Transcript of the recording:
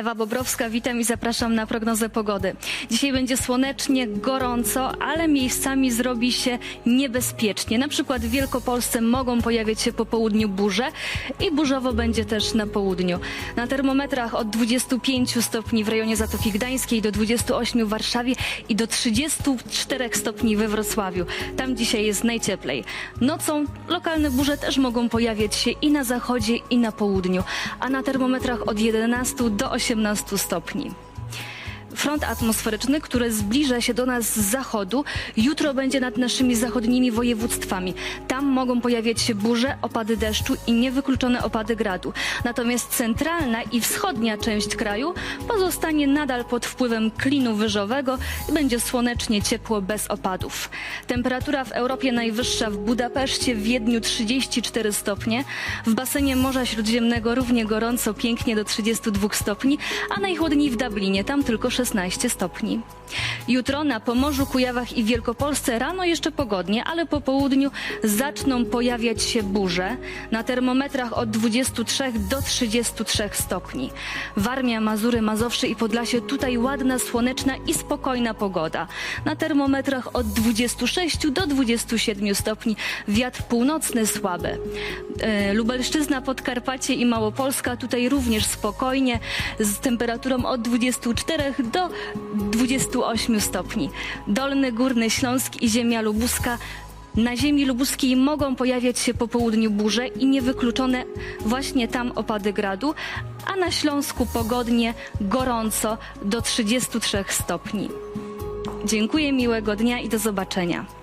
Ewa Bobrowska, witam i zapraszam na prognozę pogody. Dzisiaj będzie słonecznie, gorąco, ale miejscami zrobi się niebezpiecznie. Na przykład w Wielkopolsce mogą pojawiać się po południu burze i burzowo będzie też na południu. Na termometrach od 25 stopni w rejonie Zatoki Gdańskiej do 28 w Warszawie i do 34 stopni we Wrocławiu. Tam dzisiaj jest najcieplej. Nocą lokalne burze też mogą pojawiać się i na zachodzie, i na południu, a na termometrach od 11 do 18 stopni. Front atmosferyczny, który zbliża się do nas z zachodu, jutro będzie nad naszymi zachodnimi województwami. Tam mogą pojawiać się burze, opady deszczu i niewykluczone opady gradu. Natomiast centralna i wschodnia część kraju pozostanie nadal pod wpływem klinu wyżowego i będzie słonecznie ciepło bez opadów. Temperatura w Europie najwyższa w Budapeszcie, w Wiedniu 34 stopnie, w basenie Morza Śródziemnego równie gorąco, pięknie do 32 stopni, a najchłodniej w Dublinie, tam tylko 16 stopni. Jutro na Pomorzu, Kujawach i Wielkopolsce rano jeszcze pogodnie, ale po południu zaczną pojawiać się burze na termometrach od 23 do 33 stopni. Warmia, Mazury, Mazowsze i Podlasie tutaj ładna, słoneczna i spokojna pogoda. Na termometrach od 26 do 27 stopni, wiatr północny słaby. E, Lubelszczyzna, Podkarpacie i Małopolska tutaj również spokojnie z temperaturą od 24 do 28 stopni. Dolny Górny Śląsk i ziemia lubuska na ziemi lubuskiej mogą pojawiać się po południu burze i niewykluczone właśnie tam opady gradu, a na Śląsku pogodnie, gorąco do 33 stopni. Dziękuję, miłego dnia i do zobaczenia.